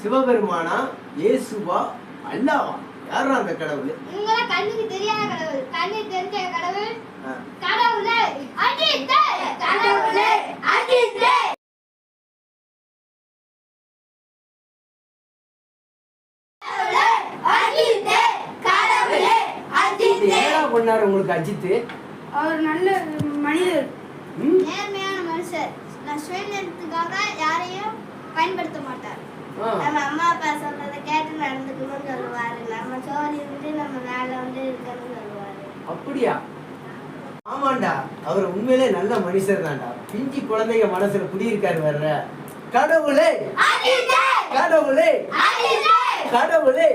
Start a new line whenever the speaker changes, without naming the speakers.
சிவபெருமானா இயேசுவா அல்லாவா? யாரா அந்த கடவுள்?
கண்ணுக்கு தெரியாத கடவுள். கண்ணுக்கு தெரிஞ்ச கடவுள். கடவுளே. அஜித் கடவுளே. அஜித்
இது என்னடா பண்ணாரு உங்களுக்கு அஜித்
அவர் நல்ல மனிதர்?
நேர்மையான மனுஷர். நான் சுயநலத்துக்காக யாரையும் பயன்படுத்த மாட்டார். நம்ம அம்மா அப்பா சொல்றதை கேட்டு நடந்துக்கணும்னு சொல்லுவாரு. நம்ம சோழி இருந்து நம்ம வேலை வந்து இருக்கணும்னு சொல்லுவாரு.
அப்படியா? ஆமாண்டா. அவர் உண்மையிலே நல்ல மனுஷர் தான்டா பிஞ்சி குழந்தைங்க மனசுல குடியிருக்காரு வர்ற கடவுளே! கடவுளே! கடவுளே!